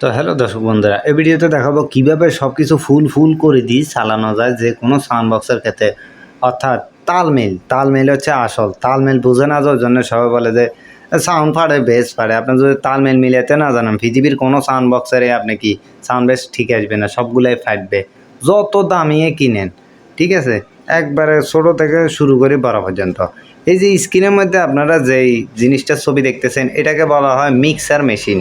তো হ্যালো দর্শক বন্ধুরা, এই ভিডিওতে দেখাবো কীভাবে সব কিছু ফুল ফুল করে দিয়ে চালানো যায় যে কোনো সাউন্ড বক্সের ক্ষেত্রে। অর্থাৎ তালমেল তালমেল হচ্ছে আসল। তালমেল বুঝে না যাওয়ার জন্য সবাই বলে যে সাউন্ড ফাড়ে বেস ফাড়ে আপনি যদি তালমেল মিলাতে না জানেন, পৃথিবীর কোনো সাউন্ড বক্সেরে আপনি কি সাউন্ড বেস ঠিক আসবে না, সবগুলাই ফাটবে। যত দামিয়ে কিনেন, ঠিক আছে? একবারে ছোটো থেকে শুরু করে বড় পর্যন্ত। এই যে স্ক্রিনের মধ্যে আপনারা যেই জিনিসটার ছবি দেখতেছেন, এটাকে বলা হয় মিক্সার মেশিন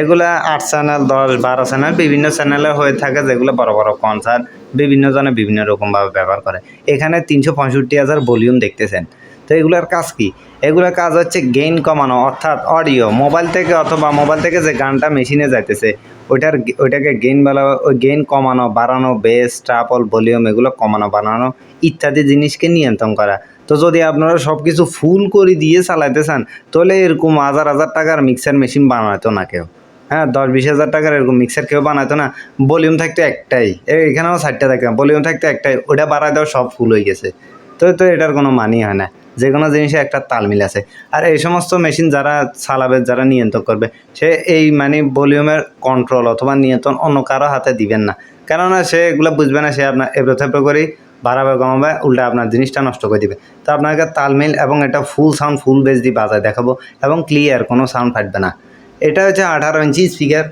এগুলা আট চ্যানেল দশ, বারো চ্যানেল বিভিন্ন চ্যানেলে হয়ে থাকে যেগুলো বড় বড় কনসার্ট বিভিন্ন জনে বিভিন্ন রকমভাবে ব্যবহার করে। এখানে তিনশো পঁয়ষট্টি হাজার ভলিউম দেখতেছেন। তো এগুলোর কাজ কি? এগুলোর কাজ হচ্ছে গেইন কমানো, অর্থাৎ অডিও মোবাইল থেকে অথবা মোবাইল থেকে যে গানটা মেশিনে যাইতেছে, ওইটার ওইটাকে গেইন বলা ওই গেইন কমানো, বাড়ানো বেস ট্রাপল ভলিউম এগুলো কমানো বাড়ানো ইত্যাদি জিনিসকে নিয়ন্ত্রণ করা। তো যদি আপনারা সব কিছু ফুল করে দিয়ে চালাইতে চান, তাহলে এরকম হাজার হাজার টাকার মিক্সার মেশিন বানাতো না কেউ। হ্যাঁ দশ বিশ হাজার টাকার এরকম মিক্সার কেউ বানাতো না ভলিউম থাকতো একটাই। এখানেও ষাটটা থাকতো ভলিউম থাকতো একটাই, ওটা বাড়ায় দেওয়া সব ফুল হয়ে গেছে। তো তো এটার কোনো মানি হয় না। যে কোনো জিনিসে একটা তালমিল আছে। আর এই সমস্ত মেশিন যারা চালাবে, যারা নিয়ন্ত্রণ করবে, সে এই মানে ভলিউমের কন্ট্রোল অথবা নিয়ন্ত্রণ অন্য কারও হাতে দিবেন না। কেননা সে এগুলো বুঝবে না, সে আপনার এবড়ো থেবড়ো করেই বাড়াবে, কমাবে, উল্টা আপনার জিনিসটা নষ্ট করে দিবে। তো আপনাকে তালমিল এবং এটা ফুল সাউন্ড ফুল বেস দিয়ে বাজায় দেখাবো এবং ক্লিয়ার কোনো সাউন্ড ফাটবে না। এটা হচ্ছে আঠারো ইঞ্চি স্পিকার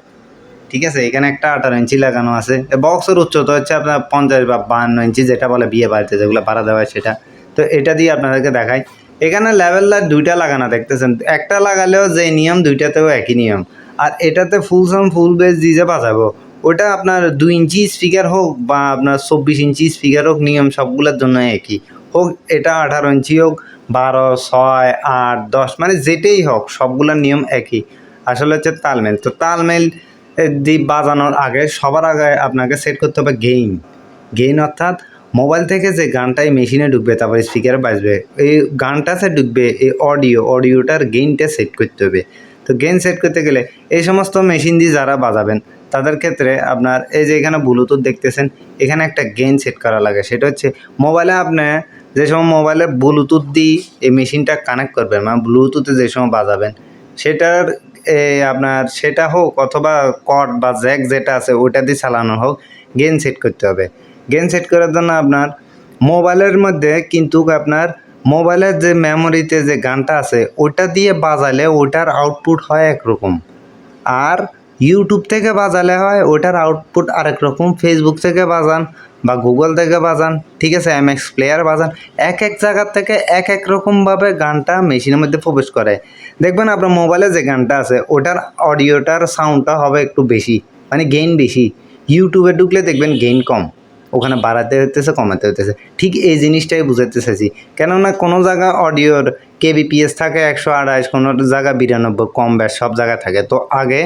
ঠিক আছে? এখানে একটা আঠারো ইঞ্চি লাগানো আছে। বক্সের উচ্চতা হচ্ছে আপনার পঞ্চাশ বা বাহান্ন ইঞ্চি, যেটা বলে বিয়ে বাড়িতে, যেগুলো ভাড়া দেওয়া হয় সেটা। তো এটা দিয়ে আপনাদেরকে দেখাই। এখানে লেভেল লাইট দুইটা লাগানো, দেখতেছেন? একটা লাগালেও যে নিয়ম, দুইটাতেও একই নিয়ম। আর এটাতে ফুল সাউন্ড ফুল বেস দিয়ে যে বাজাবো, ওটা আপনার দুই ইঞ্চি স্পিকার হোক বা আপনার চব্বিশ ইঞ্চি স্পিকার হোক, নিয়ম সবগুলোর জন্য একই। হোক, এটা আঠারো ইঞ্চি হোক, বারো, ছয়, আট, দশ মানে যেটাই হোক, সবগুলোর নিয়ম একই। আসলে হচ্ছে তালমেল। তো তালমেল দিয়ে বাজানোর আগে সবার আগে আপনাকে সেট করতে হবে গেইন গেইন অর্থাৎ মোবাইল থেকে যে গানটাই মেশিনে ঢুকবে, তারপর স্পিকারে বাজবে, এই গানটা সে ঢুকবে, এই অডিও অডিওটার গেইনটা সেট করতে হবে। তো গেইন সেট করতে গেলে এই সমস্ত মেশিন দিয়ে যারা বাজাবেন, তাদের ক্ষেত্রে আপনার এই যে এখানে ব্লুটুথ দেখতেছেন, এখানে একটা গেইন সেট করা লাগে। সেটা হচ্ছে মোবাইলে আপনি যে সময় মোবাইলে ব্লুটুথ দিয়ে এই মেশিনটা কানেক্ট করবেন মানে ব্লুটুথে যে সময় বাজাবেন, সেটার আপনার সেটা হোক অথবা কট বা জ্যাক যেটা আছে ওটা দিয়ে চালানো হোক, গেন সেট করতে হবে। গেন সেট করার জন্য আপনার মোবাইলের মধ্যে কিন্তু আপনার মোবাইলের যে মেমোরিতে যে গানটা আছে ওটা দিয়ে বাজালে ওটার আউটপুট হয় একরকম। আর ইউটিউব থেকে বাজালে হয়, ওটার আউটপুট আরেক রকম ফেসবুক থেকে বাজান বা গুগল থেকে বাজান, ঠিক আছে এম এক্স প্লেয়ার বাজান, এক এক জায়গার থেকে এক এক রকমভাবে গানটা মেশিনের মধ্যে প্রবেশ করে। দেখবেন আপনার মোবাইলে যে গানটা আছে, ওটার অডিওটার সাউন্ডটা হবে একটু বেশি মানে গেইন বেশি। ইউটিউবে ঢুকলে দেখবেন গেইন কম, ওখানে বাড়াতে হতেছে কমাতে হতেছে ঠিক এই জিনিসটাই বুঝাতে চাইছি। কেননা কোনো জায়গা অডিওর কেবিপিএস থাকে একশো আড়াইশ, কোনো জায়গা বিরানব্বই, কম ব্যাস সব জায়গায় থাকে। তো আগে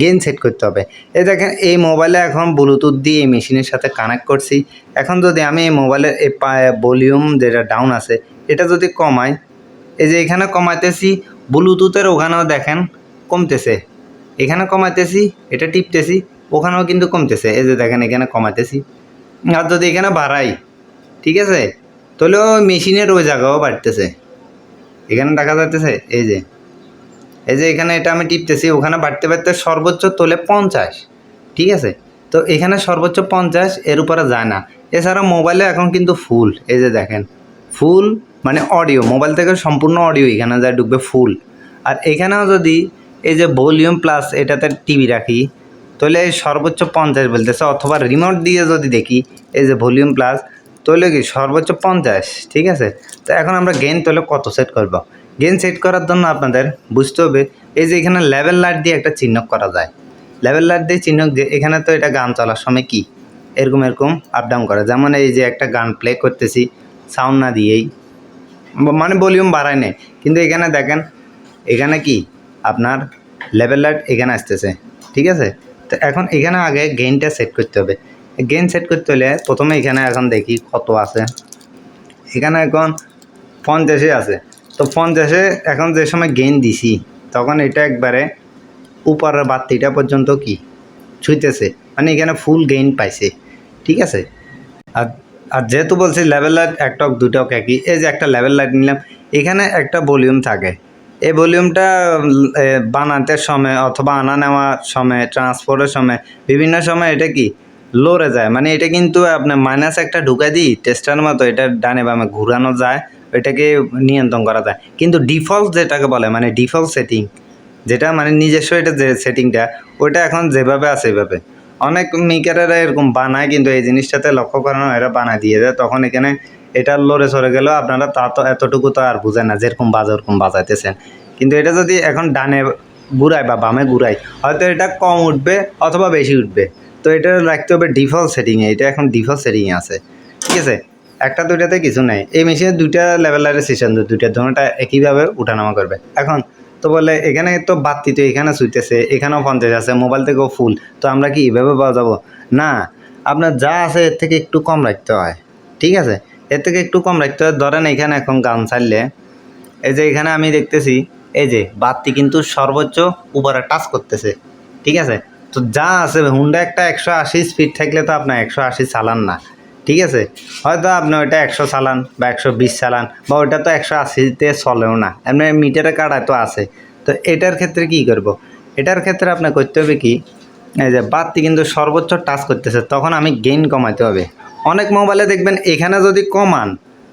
গেন সেট করতে হবে। এই দেখেন, এই মোবাইলে এখন ব্লুটুথ দিয়ে এই মেশিনের সাথে কানেক্ট করছি। এখন যদি আমি এই মোবাইলের ভলিউম যেটা ডাউন আছে, এটা যদি কমাই, এই যে এখানে কমাইতেছি ব্লুটুথের ওখানেও দেখেন কমতেছে। এখানে কমাইতেছি, এটা টিপতেছি, ওখানেও কিন্তু কমতেছে। এই যে দেখেন, এখানে কমাইতেছি। আর যদি এখানে বাড়াই, ঠিক আছে? তাহলে মেশিনের ওই জায়গাও বাড়তেছে। এখানে দেখা যাচ্ছে এই যে এই যে এখানে এটা আমি টিপতেছি, ওখানে বাড়তে বাড়তে সর্বোচ্চ তোলে পঞ্চাশ, ঠিক আছে? তো এখানে সর্বোচ্চ পঞ্চাশ, এর উপরে যায় না। এছাড়া মোবাইলে এখন কিন্তু ফুল, এই যে দেখেন, ফুল মানে অডিও, মোবাইল থেকে সম্পূর্ণ অডিও এখানে যায়, ঢুকবে ফুল। আর এখানেও যদি এই যে ভলিউম প্লাস এটাতে টিভি রাখি তাহলে এই সর্বোচ্চ পঞ্চাশ বলতেছে, অথবা রিমোট দিয়ে যদি দেখি, এই যে ভলিউম প্লাস তাহলে কি সর্বোচ্চ পঞ্চাশ, ঠিক আছে? তো এখন আমরা গেন তাহলে কত সেট করব? গেন সেট করার জন্য আপনাদের বুঝতে হবে, এই যে এখানে লেভেল লাইট দিয়ে একটা চিহ্ন করা যায়। লেভেল লাইট দিয়ে চিহ্ন দিয়ে এখানে তো এটা গান চলার সময় কি? এরকম এরকম আপ ডাউন করে। যেমন এই যে একটা গান প্লে করতেছি সাউন্ড না দিয়েই। মানে ভলিউম বাড়ায় নেই কিন্তু এখানে দেখেন, এখানে কি? আপনার লেভেল লাইট এখানে আসতেছে, ঠিক আছে? তো এখন এখানে আগে গেইনটা সেট করতে হবে। গেইন সেট করতে হলে প্রথমে এখানে এখন দেখি কত আছে। এখানে এখন পঞ্চাশে আছে। তো পঞ্চাশে এখন যে সময় গেইন দিছি, তখন এটা একবারে উপরের বাত্তিটা পর্যন্ত কি? ছুঁইতেছে। মানে এখানে ফুল গেইন পাইছে। ঠিক আছে? আর আর যেহেতু বলছি লেভেল লাইট এক টক দু টক একই, এই যে একটা লেভেল লাইট নিলাম, এখানে একটা ভলিউম থাকে। এই ভলিউমটা বানাতে সময় অথবা আনা নেওয়ার সময় ট্রান্সপোর্টের সময়, বিভিন্ন সময় এটা কি? লড়ে যায়। মানে এটা কিন্তু আপনার মাইনাস একটা ঢুকাই দিই টেস্টার মতো এটা ডানে বামে ঘুরানো যায়। ওইটাকে নিয়ন্ত্রণ করা যায়। কিন্তু ডিফল্ট যেটাকে বলে মানে ডিফল্ট সেটিং যেটা মানে নিজস্ব এটা যে সেটিংটা ওইটা এখন যেভাবে আছে এভাবে। অনেক মেকারেরা এরকম বানায়, কিন্তু এই জিনিসটাতে লক্ষ্য করানো এরা বানায় দিয়ে দেয়। তখন এখানে এটা লড়ে সরে গেলেও আপনারা তা তো এতটুকু তো আর বুঝেন না, যেরকম বাজে ওরকম বাজাইতেছেন। কিন্তু এটা যদি এখন ডানে ঘুরায় বা বামে ঘুরাই হয়তো এটা কম উঠবে অথবা বেশি উঠবে। তো এটা রাখতে হবে ডিফল্ট সেটিংয়ে এটা এখন ডিফল্ট সেটিংয়ে আছে। ঠিক আছে? একটা, দুইটাতে কিছু নেই। এই মেশিনে দুইটা লেভেলের সিস্টেম দুইটা দোনোটা একইভাবে উঠানামা করবে। এখন তো বলে, এখানে তো বাতি তো এখানে শুইতেছে এখানেও পঞ্চাশ আছে মোবাইল থেকেও ফুল তো আমরা কি এভাবে পাওয়া যাব? না, আপনার যা আছে এর থেকে একটু কম রাখতে হয়, ঠিক আছে? এর থেকে একটু কম রাখতে হয়। ধরেন এখানে এখন গান ছাড়লে, এই যে এখানে আমি দেখতেছি, এই যে বাতি কিন্তু সর্বোচ্চ উপরে টাচ করতেছে, ঠিক আছে? তো যা আছে হুন্ডা একটা একশো আশি স্পিড থাকলে তো আপনার একশো আশি চালান না। ঠিক আছে? হয়তো আপনি ওইটা একশো চালান বা একশো বিশ চালান বা ওইটা তো একশো আশিতে চলেও না। এমনি মিটারে কাটায় তো আছে। তো এটার ক্ষেত্রে কি করব। এটার ক্ষেত্রে আপনার করতে হবে কি? এই যে বাতি কিন্তু সর্বোচ্চ টাচ করতেছে, তখন আমি গেইন কমাতে হবে। অনেক মোবাইলে দেখবেন এখানে যদি কমান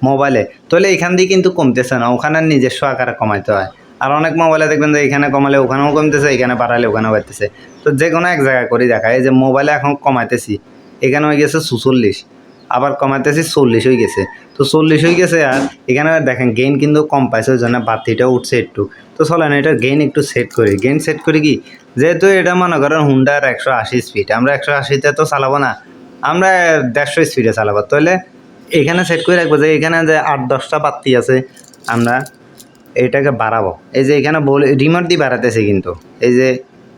মোবাইলে তাহলে এখান দিয়ে কিন্তু কমতেছে না, ওখানে নিজস্ব আকারে কমাইতে হয়। আর অনেক মোবাইলে দেখবেন যে এখানে কমালে ওখানেও কমতেছে, এখানে বাড়ালে ওখানেও বাড়তেছে। তো যে কোনো এক জায়গায় করে দেখা, এই যে মোবাইলে এখন কমাইতেছি, এখানে হয়ে গেছে সুচল্লিশ আবার কমাইতেছি চল্লিশ হয়ে গেছে। তো চল্লিশ হয়ে গেছে আর এখানে আর দেখেন গেইন কিন্তু কম পাইছে, ওই জন্য বাতিটা উঠছে একটু। তো চলেন এটা গেইন একটু সেট করি। গেইন সেট করি কি? যেহেতু এটা মনে করেন হুন্ডার একশো আশি স্পিড আমরা একশো আশিতে তো চালাবো না, আমরা দেড়শো স্পিডে চালাবো। তাহলে এখানে সেট করে রাখব যে এখানে যে আট দশটা বাতি আছে, আমরা এটাকে বাড়াবো। এই যে এখানে বলে রিমোট দিয়ে বাড়াতেছে কিন্তু। এই যে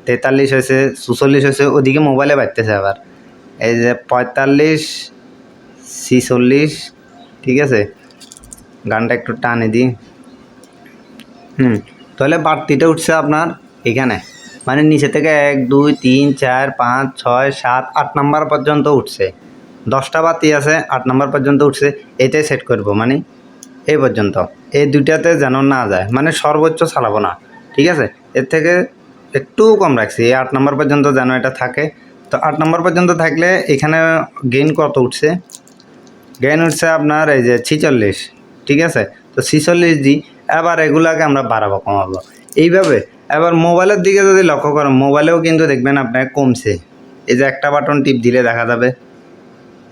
তেতাল্লিশ হয়েছে, চুচল্লিশ হয়েছে, ওদিকে মোবাইলে বাড়তেছে আবার। এই যে পঁয়তাল্লিশ ছিচল্লিশ ঠিক আছে? গানটা একটু টানে দিই। হুম, তাহলে বাড়তিটা উঠছে আপনার এখানে। মানে নিচে থেকে এক, দুই, তিন, চার, পাঁচ, ছয়, সাত, আট নাম্বার পর্যন্ত উঠছে। দশটা বাতি আছে, আট নাম্বার পর্যন্ত উঠছে, এটাই সেট করব মানে এই পর্যন্ত। এই দুইটাতে যেন না যায় মানে সর্বোচ্চ চালাবো না, ঠিক আছে? এর থেকে একটু কম রাখছি, এই আট নম্বর পর্যন্ত যেন এটা থাকে। তো আট নম্বর পর্যন্ত থাকলে এখানে গেইন কত উঠছে? গেইন উঠছে আপনার এই যে ছিচল্লিশ, ঠিক আছে? তো ছিচল্লিশ দিই এবার এগুলাকে আমরা বাড়াবো, কমাবো। এইভাবে, এবার মোবাইলের দিকে যদি লক্ষ্য করেন, মোবাইলেও কিন্তু দেখবেন আপনার কমছে। এই যে একটা বাটন টিপ দিলে দেখা যাবে।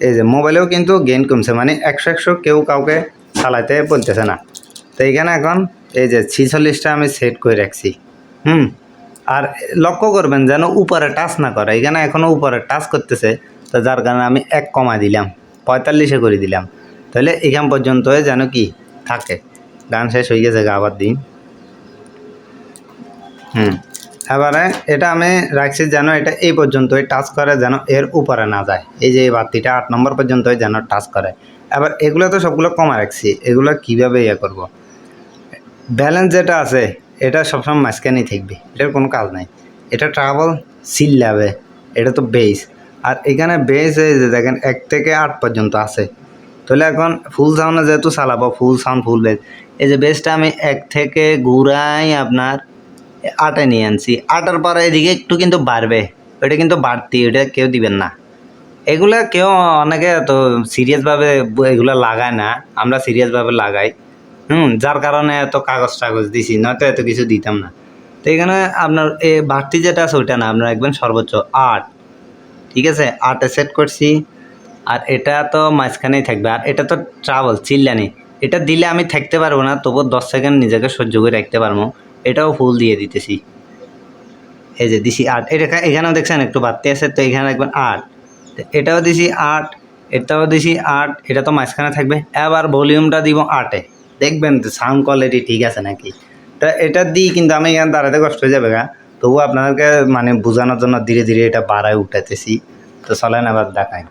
এই যে মোবাইলেও কিন্তু গেইন কমছে মানে একশো একশো কেউ কাউকে চালাতে বলতেছে না। তো এখানে এখন এই যে ছিচল্লিশটা আমি সেট করে রাখছি। হুম? আর লক্ষ্য করবেন যেন উপরে টাচ না করে। এখানে এখনও উপরে টাচ করতেছে, তো যার কারণে আমি এক কমা দিলাম। পঁয়তাল্লিশে করে দিলাম। তাহলে এখান পর্যন্ত যেন কি থাকে। গান শেষ হয়ে গেছে গা আবার দিন। হুম। এবারে এটা আমি রাখছি যেন এটা এই পর্যন্তই টাচ করে যেন এর উপরে না যায়। এই যে এই বাতিটা আট নম্বর পর্যন্তই যেন টাচ করে। এবার এগুলো তো সবগুলো কমা রাখছি। এগুলো কীভাবে ইয়ে করব? ব্যালেন্স যেটা আছে, এটা সবসময় মাঝখানেই থাকবে। এটার কোনো কাজ নাই। এটা ট্রাভেল সিল যাবে এটা তো বেস আর এখানে বেস এই যে দেখেন এক থেকে আট পর্যন্ত আছে। তাহলে এখন ফুল সাউন্ডে যেহেতু চালাবো ফুল সাউন্ড ফুল বেস এই যে বেসটা আমি এক থেকে ঘুরাই আপনার আটে নিয়ে আনছি। আটার পরে এদিকে একটু কিন্তু বাড়বে ওইটা কিন্তু বাড়তি ওইটা কেউ দিবেন না। এগুলা কেউ অনেকে তো সিরিয়াসভাবে এগুলো লাগায় না, আমরা সিরিয়াসভাবে লাগাই। হুম, যার কারণে এত কাগজ টাগজ দিছি, নয়তো এত কিছু দিতাম না। তো এখানে আপনার এ বাড়তি যেটা আছে ওইটা না, আপনার একবেন সর্বোচ্চ আট। ঠিক আছে আটে সেট করছি। আর এটা তো মাঝখানেই থাকবে। আর এটা তো ট্রাভেল চিল্লানি। এটা দিলে আমি থাকতে পারব না তবু দশ সেকেন্ড নিজেকে সহ্য করে রাখতে পারব। এটাও ফুল দিয়ে দিতেছি। এই যে দিছি আট এটা এখানেও দেখছেন, একটু বাড়তি আছে, তো এখানে রাখবেন আট এটাও দিছি আট এটাও দিছি আট এটা তো মাঝখানে থাকবে। এবার ভলিউমটা দিব আটে দেখবেন তো সাউন্ড কোয়ালিটি ঠিক আছে নাকি? তা এটা দিই কিন্তু আমি এখানে দাঁড়াতে কষ্ট হয়ে যাবে গা। তবু আপনাদেরকে মানে বোঝানোর জন্য ধীরে ধীরে এটা বাড়ায় উঠাইতেছি। তো চলেন আবার দেখাই।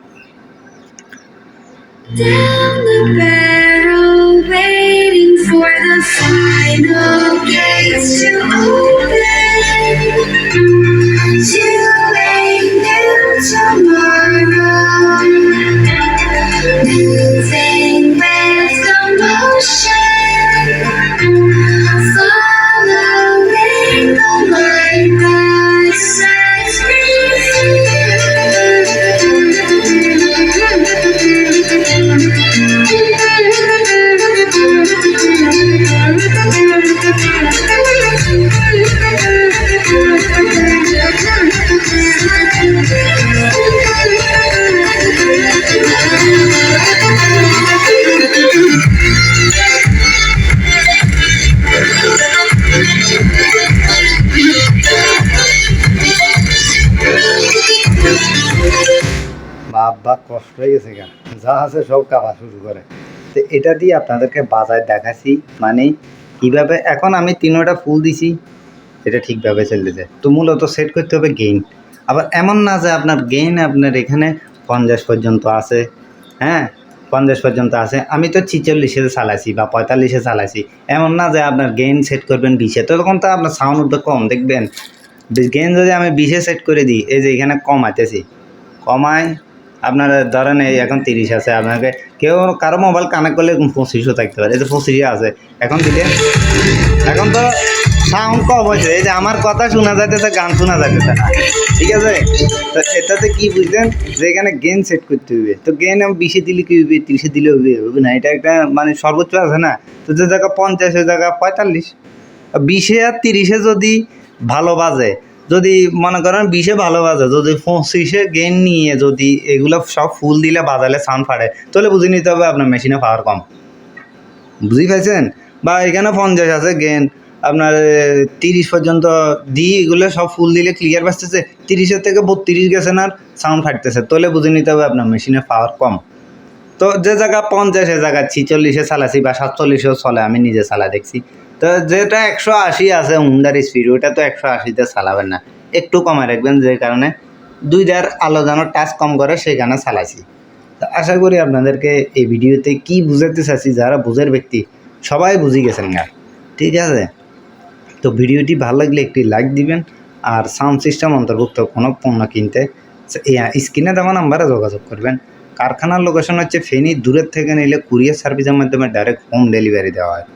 হাত বা কষ্ট হয়ে গেছে গা। যা আছে সব কাঁপা শুরু করে। তো এটা দিয়ে আপনাদেরকে বাজায় দেখাচ্ছি। মানে কীভাবে, এখন আমি তিনোটা ফুল দিছি, এটা ঠিকভাবে চলতেছে। তো মূলত সেট করতে হবে গেইন আবার এমন না যে আপনার গেইন আপনার এখানে পঞ্চাশ পর্যন্ত আছে। হ্যাঁ পঞ্চাশ পর্যন্ত আছে। আমি তো ছিচল্লিশে চালাইছি বা পঁয়তাল্লিশে চালাইছি। এমন না যে আপনার গেইন সেট করবেন বিশে। তো তখন তো আপনার সাউন্ড উঠবে কম, দেখবেন? গেইন যদি আমি বিশে সেট করে দিই, এই যে এখানে কমাইতেছি কমায় আপনার ধরেন এই এখন তিরিশ আছে, আপনাকে কেউ কারও মোবাইল কানেক্ট করলে পঁচিশও থাকতে পারে, এই যে পঁচিশে আছে। এখন দিলে, এখন তো সাউন্ড কম হয়েছে, এই যে আমার কথা শোনা যাইতেছে, গান শোনা যাইতেছে না। ঠিক আছে? তো এটাতে কি বুঝলেন? যে এখানে গেন সেট করতে হবে। তো গেন আমি বিশে দিলে কি হবে, তিরিশে দিলে হবে হবে না। এটা একটা মানে সর্বোচ্চ আছে না। তো যে জায়গা পঞ্চাশের জায়গা পঁয়তাল্লিশ। বিশে আর তিরিশে যদি ভালো বাজে যদি মনে করেন বিশে ভালো বাজে যদি পঁচিশে গেন নিয়ে যদি এগুলো সব ফুল দিলে বাজালে সাউন্ড ফাড়ে, তাহলে বুঝে নিতে হবে আপনার মেশিনে পাওয়ার কম। বুঝি পাইছেন? বা এখানে পঞ্চাশ আছে গেন আপনার তিরিশ পর্যন্ত দিই এগুলো সব ফুল দিলে ক্লিয়ার বাজতেছে, তিরিশের থেকে বত্রিশ গেছে না সাউন্ড ফাটতেছে, তাহলে বুঝে নিতে হবে আপনার মেশিনে পাওয়ার কম। তো যে জায়গা পঞ্চাশে জায়গা ছিচল্লিশে চালাছি বা সাতচল্লিশেও চলে, আমি নিজে চালা দেখছি। তো যেটা একশো আশি আছে হুন্ডার স্পিড ওটা তো একশো আশিতে চালাবেন না। একটু কমে রাখবেন, যে কারণে দুই দার আলো যেন টাচ কম করে সেখানে চালাইছি। তো আশা করি আপনাদেরকে এই ভিডিওতে কি বুঝাতে চাচ্ছি, যারা বুঝের ব্যক্তি, সবাই বুঝে গেছেন গা। ঠিক আছে? তো ভিডিওটি ভালো লাগলে একটি লাইক দিবেন, আর সাউন্ড সিস্টেম অন্তর্ভুক্ত কোনো পণ্য কিনতে স্ক্রিনে দেওয়া নাম্বারে যোগাযোগ করবেন। কারখানার লোকেশন হচ্ছে ফেনী, দূরের থেকে নিলে কুরিয়ার সার্ভিসের মাধ্যমে ডাইরেক্ট হোম ডেলিভারি দেওয়া হয়।